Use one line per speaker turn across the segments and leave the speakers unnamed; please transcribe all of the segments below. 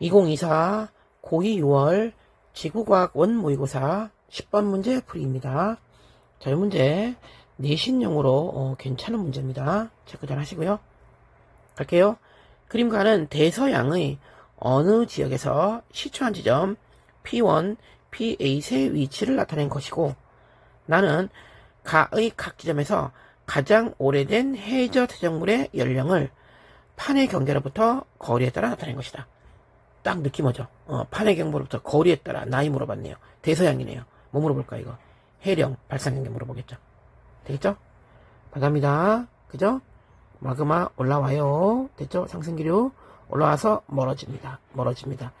2024 고2 6월 지구과학 원모의고사 10번 문제 풀이입니다. 자, 이 문제 내신용으로 어, 괜찮은 문제입니다. 체크 잘 하시고요. 갈게요. 그림과는 대서양의 어느 지역에서 시초한 지점 P1, P8의 위치를 나타낸 것이고 나는 가의 각 지점에서 가장 오래된 해저 퇴적물의 연령을 판의 경계로부터 거리에 따라 나타낸 것이다. 딱 느낌 오죠? 어, 판의 경보로부터 거리에 따라 나이 물어봤네요. 대서양이네요. 뭐 물어볼까, 이거? 해령, 발상 경계 물어보겠죠? 되겠죠? 나갑니다. 그죠? 마그마 올라와요. 됐죠? 상승기류 올라와서 멀어집니다. 멀어집니다.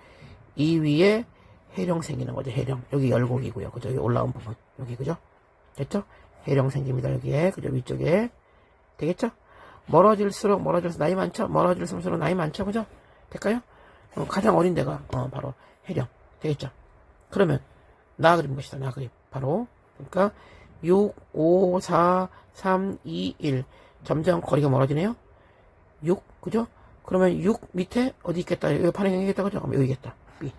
이 위에 해령 생기는 거죠, 해령. 여기 열곡이고요. 그죠? 여기 올라온 부분. 여기, 그죠? 됐죠? 해령 생깁니다, 여기에. 그죠? 위쪽에. 되겠죠? 멀어질수록, 멀어질수록 나이 많죠? 멀어질수록 나이 많죠? 그죠? 될까요? 어, 가장 어린 데가, 어, 바로 해령. 되겠죠? 그러면, 나 그림 것이다, 나 그림. 바로. 그러니까, 6, 5, 4, 3, 2, 1. 점점 거리가 멀어지네요? 6, 그죠? 그러면 6 밑에 어디 있겠다? 여기 판에 있겠다, 그죠? 그럼 여기 있겠다. B.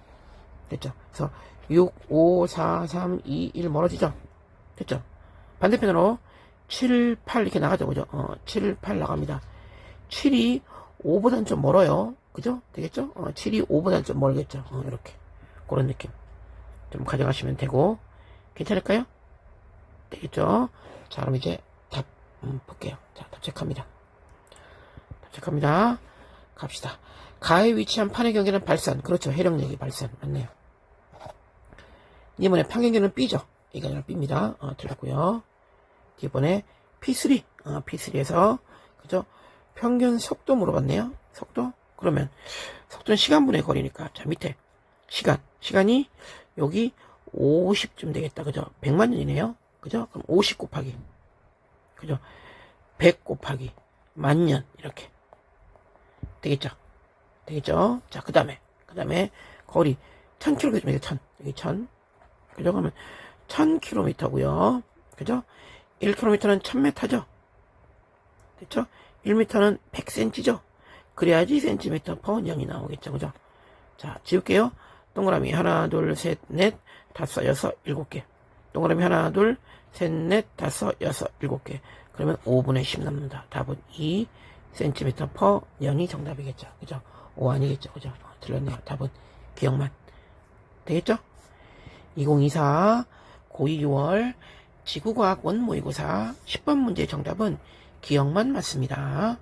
됐죠? 그래서 6, 5, 4, 3, 2, 1 멀어지죠? 됐죠? 반대편으로 7, 8 이렇게 나가죠, 그죠? 어, 7, 8 나갑니다. 7이 5보다는 좀 멀어요. 그죠? 되겠죠? 어, 7이 5보다는 좀 멀겠죠? 어, 이렇게. 그런 느낌. 좀 가져가시면 되고. 괜찮을까요? 되겠죠? 자, 그럼 이제 답, 음, 볼게요. 자, 답 체크합니다. 답 체크합니다. 갑시다. 가에 위치한 판의 경계는 발산. 그렇죠. 해력력이 발산. 맞네요. 이번에 판경계는 B죠. 이게 아니라 B입니다. 어, 틀렸고요. 이번에 P3. 어, P3에서, 그죠? 평균 속도 물어봤네요. 속도? 그러면, 속도는 시간분의 거리니까. 자, 밑에. 시간. 시간이 여기 50쯤 되겠다. 그죠? 100만 년이네요. 그죠? 그럼 50 곱하기. 그죠? 100 곱하기. 만 년. 이렇게. 되겠죠? 되겠죠? 자, 그 다음에. 그 다음에, 거리. 1000km, 여기 1000. 여기 1000. 그죠? 그러면 1000km고요. 그죠? 1km는 1000m죠? 됐죠? 1m는 100cm죠? 그래야지 퍼 0이 나오겠죠. 그죠? 자, 지울게요. 동그라미 하나, 둘, 셋, 넷, 다섯, 여섯, 일곱 개. 동그라미 하나, 둘, 셋, 넷, 다섯, 여섯, 일곱 개. 그러면 5분의 10 남는다. 답은 2 cm 퍼 0이 정답이겠죠. 그죠? 5 아니겠죠. 그죠? 어, 틀렸네요. 답은 기억만. 되겠죠? 2024 고2 6월 지구과학 원모의고사 10번 문제의 정답은 기억만 맞습니다.